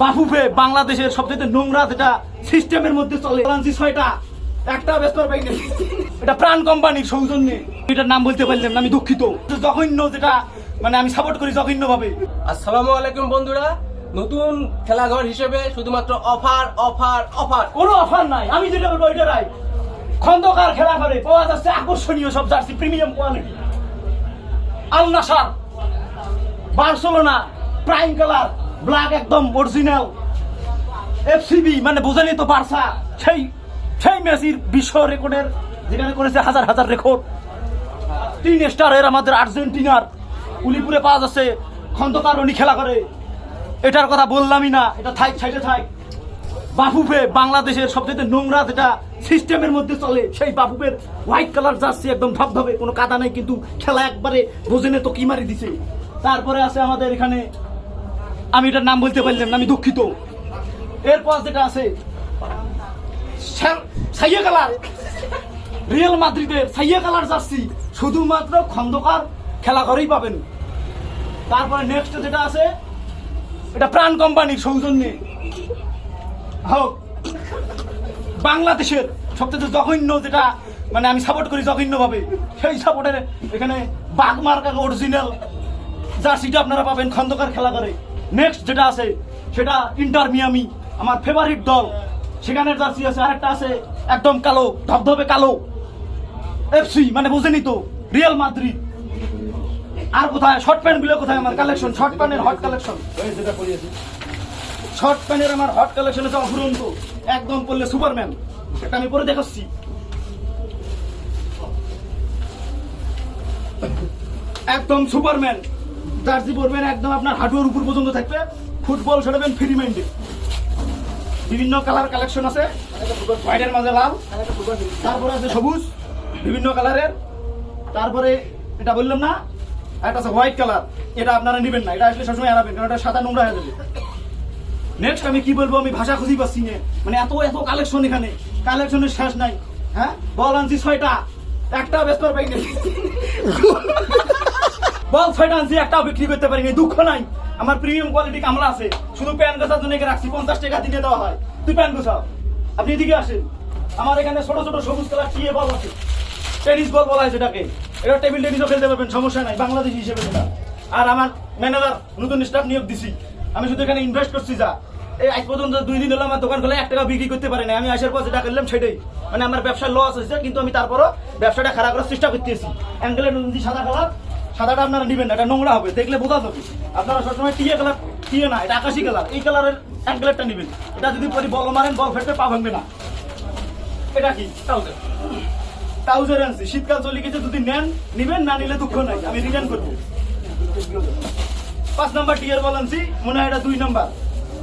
বাফুফে বাংলাদেশের সবচেয়ে নোংরা যেটা সিস্টেমের মধ্যে চলে। ছয়টা একটা ব্যস্ত পাই এটা প্রাণ কোম্পানির সৌজন্যে। এটার নাম বলতে পারলাম না আমি দুঃখিত। জঘন্য যেটা মানে আমি সাপোর্ট করি জঘন্য ভাবে আসসালামু আলাইকুম বন্ধুরা। নতুন খেলাঘর হিসেবে শুধুমাত্র অফার অফার অফার কোনো অফার নাই। আমি যেটা বলব ওইটা রাই খন্দকার খেলা করে পাওয়া যাচ্ছে আকর্ষণীয় সব jersey premium quality Al Nassr Barcelona prime colour black একদম অরিজিনাল এফসিবি মানে বোঝেনি তো বার্সা। সেই সেই মেসির বিশ্ব রেকর্ডের, যেখানে করেছে হাজার হাজার রেকর্ড। তিন স্টারের আমাদের আর্জেন্টিনার। উলিপুরে পাওয়া যাচ্ছে, খন্দকার উনি খেলা করে। এটার কথা বললামই না, এটা থাক সাইডে থাক বাফুফে বাংলাদেশের সবচেয়ে নোংরা যেটা সিস্টেমের মধ্যে চলে, সেই বাফুফের হোয়াইট কালার জার্সি একদম ধবধবে কোনো কাদা নেই, কিন্তু খেলা একবারে বোঝেনে তো কি মারি দিছে। তারপরে আছে আমাদের এখানে আমি এটার নাম বলতে পারলাম না, আমি দুঃখিত। এরপর যেটা আছে সাইয়া কালার। রিয়েল মাদ্রিদের সাইয়া কালার জার্সি, শুধুমাত্র খন্দকার খেলা করেই পাবেন। তারপরে নেক্সট যেটা আছে, এটা প্রাণ কোম্পানির সৌজন্যে। হোক, বাংলাদেশের সবচেয়ে জঘন্য যেটা মানে আমি সাপোর্ট করি জঘন্য ভাবে সেই সাপোর্টের এখানে বাঘ মার্কা অরিজিনাল যার জার্সিটা আপনারা পাবেন খন্দকার খেলা করে নেক্সট যেটা আছে সেটা ইন্টার মিয়ামি আমার ফেভারিট দল। সেখানের জার্সি আছে আরেকটা আছে একদম কালো ধবধবে কালো। এফসি মানে বোঝেনি তো রিয়েল মাদ্রিদ আর কোথায়? শর্ট প্যান্টগুলো কোথায়? আমার কালেকশন শর্ট প্যান্টের হট কালেকশন শর্ট প্যান্টের আমার হট কালেকশন আছে অফুরন্ত। একদম পড়লে সুপারম্যান সেটা আমি পরে দেখাচ্ছি। একদম সুপারম্যান জার্সি পরবেন একদম আপনার হাঁটুর উপর পর্যন্ত থাকবে। ফুটবল ছড়াবেন ফ্রি মাইন্ডে। বিভিন্ন কালার কালেকশন আছে। হোয়াইটের মাঝে লাল, তারপরে আছে সবুজ, বিভিন্ন কালারের। তারপরে এটা বললাম না একটা আছে হোয়াইট কালার। এটা আপনারা নেবেন না, এটা আসলে সবসময় এড়াবেন কারণ এটা সাদা নোংরা হয়ে যাবে। নেক্সট আমি কি বলব, আমি ভাষা খুঁজি পাচ্ছি না। মানে এত এত কালেকশন এখানে। কালেকশনের শেষ নাই। হ্যাঁ? বল আনছি ছয়টা। একটা ব্যস্ত পাই বিক্রি করতে দুঃখ নাই। আমার প্রিমিয়াম কোয়ালিটি আছে, শুধু জন্য রাখছি, পঞ্চাশ টাকা দিয়ে দেওয়া হয়। তুই আপনি এদিকে আসেন। আমার এখানে ছোট ছোট সবুজ কালার বল টেনিস বল বলা হয় সেটাকে। টেবিল খেলতে পারবেন, সমস্যা নাই, বাংলাদেশ হিসেবে সেটা। আর আমার ম্যানেজার নতুন স্টাফ নিয়োগ দিছি। আমি শুধু এখানে ইনভেস্ট করছি যা। এই আজ পর্যন্ত দুই দিন হলো আমার দোকান খোলা, এক টাকা বিক্রি করতে পারি না আমি আসার পর যেটা করলাম সেটাই। মানে আমার ব্যবসায় লস হয়েছে, কিন্তু আমি তারপরও ব্যবসাটা খারাপ করার চেষ্টা করতেছি। অ্যাঙ্গেলের সাদা কালার সাদাটা আপনারা নেবেন না, এটা নোংরা হবে, দেখলে বোঝা যাবে। আপনারা সবসময় টিয়ে কালার, টিয়ে না, এটা আকাশি কালার, এই কালারের অ্যাঙ্গেলেরটা নেবেন। এটা যদি পরি বল মারেন, বল ফেটে পা ভাঙবে না। এটা কি? ট্রাউজার ট্রাউজার আনছি। শীতকাল চলে গেছে, যদি নেন, নিবেন, না নিলে দুঃখ নাই, আমি রিটার্ন করব। পাঁচ নাম্বার টিয়ার বল আনছি, মনে হয় এটা দুই নাম্বার।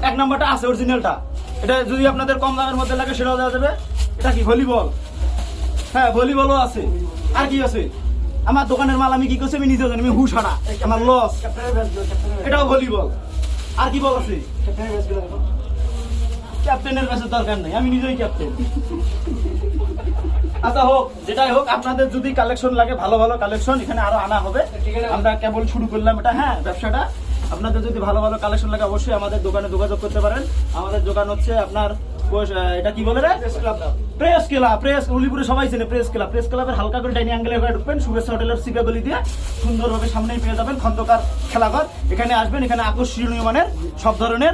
এক নাম্বারটা আছে অরিজিনালটা এটা যদি আপনাদের কম দামের মধ্যে লাগে, সেটাও দেওয়া যাবে। এটা কি, ভলিবল? হ্যাঁ ভলিবলও আছে। আর কি আছে? আমার দোকানের মাল আমি কি করছি? আমি নিজেও জানি, আমি হুশ হারা। আমার লস এটাও ভলিবল আর কি বল আছে? ক্যাপ্টেনের কাছে দরকার নেই, আমি নিজেই ক্যাপ্টেন আচ্ছা হোক, যেটাই হোক, আপনাদের যদি কালেকশন লাগে, ভালো ভালো কালেকশন এখানে আরও আনা হবে। আমরা কেবল শুরু করলাম এটা হ্যাঁ ব্যবসাটা। আপনাদের যদি ভালো ভালো কালেকশন লাগে, অবশ্যই আমাদের দোকানে যোগাযোগ করতে পারেন। আমাদের দোকান হচ্ছে আপনার এটা কি বলে রে? প্রেস ক্লাব প্রেস উলিপুরে সবাই চেনে প্রেস ক্লাব। প্রেস ক্লাবের হালকা করে ডাইনিং অ্যাঙ্গেলে হয়ে ঢুকবেন শুভেচ্ছা হোটেলের সিকাবলি দিয়ে সুন্দরভাবে সামনেই পেয়ে যাবেন খন্দকার খেলাঘর। এখানে আসবেন এখানে আকর্ষণীয় মানের সব ধরনের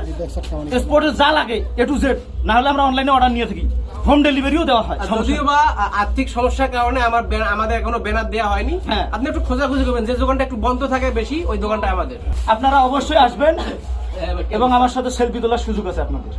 স্পোর্টস যা লাগে এ টু জেড না হলে আমরা অনলাইনে অর্ডার নিয়ে থাকি। হোম ডেলিভারিও দেওয়া হয় যদিও বা আর্থিক সমস্যার কারণে আমার আমাদের এখনও ব্যানার দেওয়া হয়নি। হ্যাঁ। আপনি একটু খোঁজাখুঁজি করবেন যে দোকানটা একটু বন্ধ থাকে বেশি ওই দোকানটা আমাদের। আপনারা অবশ্যই আসবেন এবং আমার সাথে সেলফি তোলার সুযোগ আছে আপনাদের।